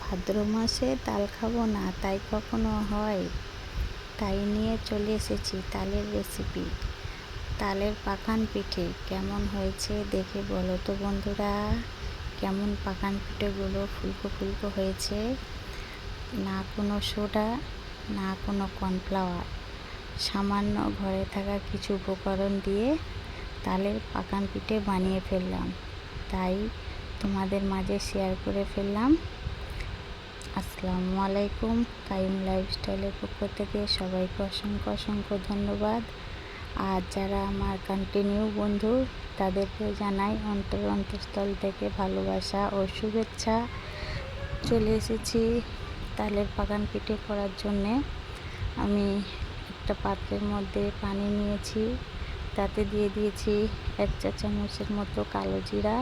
ভাদ্র মাসে তাল খাব না, তাই কখনো হয়? তাই নিয়ে চলে এসেছি তালের রেসিপি তালের পাকান পিঠে কেমন হয়েছে দেখে বলো তো বন্ধুরা। কেমন পাকান পিঠেগুলো ফুলকো ফুলকো হয়েছে? না কোনো সোডা, না কোনো কর্নফ্লাওয়ার। সামান্য ঘরে থাকা কিছু উপকরণ দিয়ে তালের পাকান পিঠে বানিয়ে ফেললাম। তাই তোমাদের মাঝে শেয়ার করে ফেললাম। আসসালামু আলাইকুম। কাইম লাইফস্টাইলের পক্ষ থেকে সবাইকে অসংখ্য অসংখ্য ধন্যবাদ। আর যারা আমার কন্টিনিউ বন্ধু, তাদেরকে জানাই অন্তর অন্তঃস্থল থেকে ভালোবাসা ও শুভেচ্ছা। চলে এসেছি তালের বাগান পিঠে করার জন্যে। আমি একটা পাত্রের মধ্যে পানি নিয়েছি, তাতে দিয়ে দিয়েছি এক চা চামচের মতো কালো জিরা,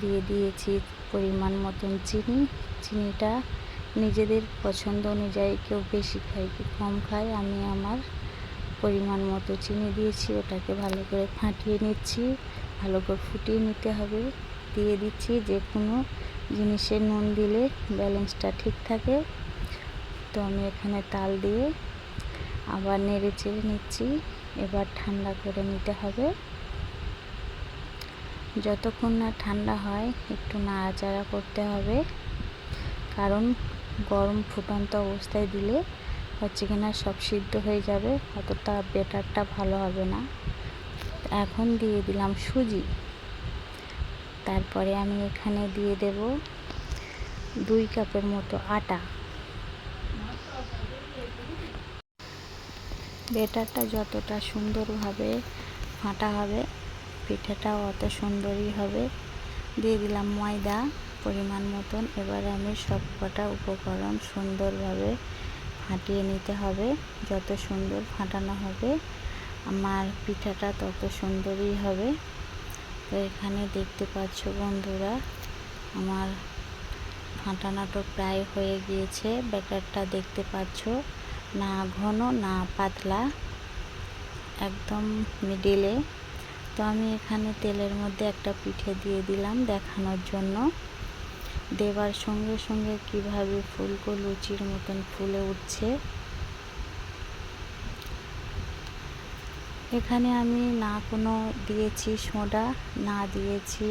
দিয়ে দিয়েছি পরিমাণ মতন চিনি। চিনিটা নিজেদের পছন্দ অনুযায়ী কেউ বেশি খায় কি কম খায়, আমি আমার পরিমাণ মতো চিনি দিয়েছি, ওটাকে ভালো করে ফাটিয়ে নিচ্ছি, ভালো করে ফুটিয়ে নিতে হবে, দিয়ে দিচ্ছি যে কোনো জিনিসে নুন দিলে ব্যালেন্সটা ঠিক থাকে। তো আমি এখানে তাল দিয়ে আবার নেড়ে চেড়ে নিচ্ছি, এবার ঠান্ডা করে নিতে হবে। যতক্ষণ না ঠান্ডা হয়, একটু নাড়াচাড়া করতে হবে। কারণ গরম ফুটন্ত অবস্থায় দিলে হচ্ছে কিনা সব সিদ্ধ হয়ে যাবে, অতটা বেটারটা ভালো হবে না। এখন দিয়ে দিলাম সুজি। তারপরে আমি এখানে দিয়ে দেব দুই কাপের মতো আটা। বেটারটা যতটা সুন্দরভাবে ফাটা হবে, পিঠাটাও অত সুন্দরই হবে। দিয়ে দিলাম ময়দা। পরিমাণ মতন এবার আমি সব কটা উপকরণ সুন্দরভাবে ফাটিয়ে নিতে হবে। যত সুন্দর ফাটানো হবে, আমার পিঠাটা তত সুন্দরই হবে। তো এখানে দেখতে পাচ্ছ বন্ধুরা, আমার ফাটানোটা প্রায় হয়ে গিয়েছে। ব্যাটারটা দেখতে পাচ্ছ, না ঘন, না পাতলা, একদম মিডিলে। তো আমি এখানে তেলের মধ্যে একটা পিঠে দিয়ে দিলাম দেখানোর জন্য। দেবার সঙ্গে সঙ্গে কীভাবে ফুলকো লুচির মতন ফুলে উঠছে। এখানে আমি না কোনো দিয়েছি সোডা, না দিয়েছি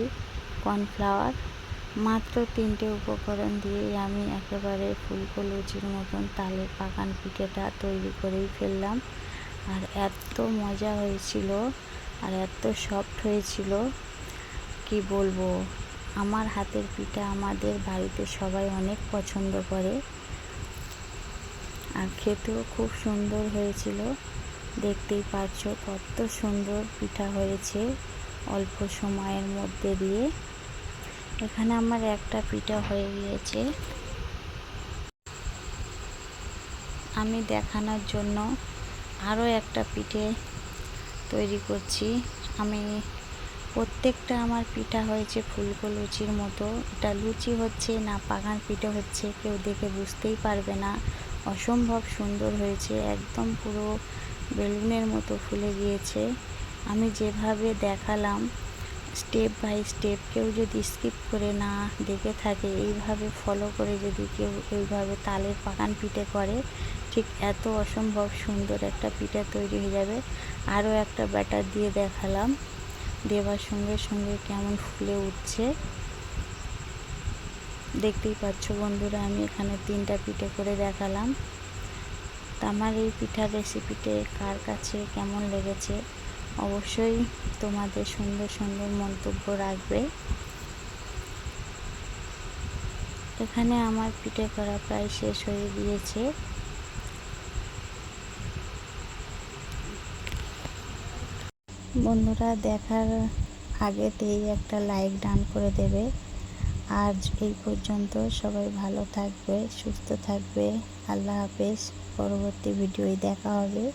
কর্নফ্লাওয়ার, মাত্র তিনটে উপকরণ দিয়ে আমি একেবারে ফুলকো লুচির মতন তালের পাকান পিঠেটা তৈরি করেই ফেললাম। আর এত মজা হয়েছিল আর এত সফট হয়েছিল, কি বলব? আমার হাতের পিঠা আমাদের বাড়িতে সবাই অনেক পছন্দ করে। আর খেতেও খুব সুন্দর হয়েছিল। দেখতেই পাচ্ছ কত সুন্দর পিঠা হয়েছে অল্প সময়ের মধ্যে দিয়ে। এখানে আমার একটা পিঠা হয়ে গিয়েছে। আমি দেখানোর জন্য আরও একটা পিঠে তৈরি করছি। আমি প্রত্যেকটা আমার পিঠা হয়েছে ফুলকো লুচির মতো। এটা লুচি হচ্ছে না পাকান পিঠে হচ্ছে, কেউ দেখে বুঝতেই পারবে না। অসম্ভব সুন্দর হয়েছে, একদম পুরো বেলুনের মতো ফুলে গিয়েছে। আমি যেভাবে দেখালাম স্টেপ বাই স্টেপ কেউ যদি স্কিপ করে না দেখে থাকে, এইভাবে ফলো করে যদি কেউ এইভাবে তালের পাকান পিঠে করে, ঠিক এত অসম্ভব সুন্দর একটা পিঠা তৈরি হয়ে যাবে। আরও একটা ব্যাটার দিয়ে দেখালাম। দেওয়ার সঙ্গে সঙ্গে কেমন ফুলে উঠছে। দেখতেই পাচ্ছ বন্ধুরা, আমি এখানে তিনটা পিঠে করে দেখালাম। আমার এই পিঠার রেসিপিতে কার কাছে কেমন লেগেছে অবশ্যই তোমাদের সুন্দর সুন্দর মন্তব্য রাখবে। এখানে আমার পিঠে করা প্রায় শেষ হয়ে গিয়েছে। বন্ধুরা, দেখার আগেতেই একটা লাইক ডান করে দেবে। আর এই পর্যন্ত সবাই ভালো থাকবে, সুস্থ থাকবে। আল্লাহ হাফেজ, পরবর্তী ভিডিওয় দেখা হবে।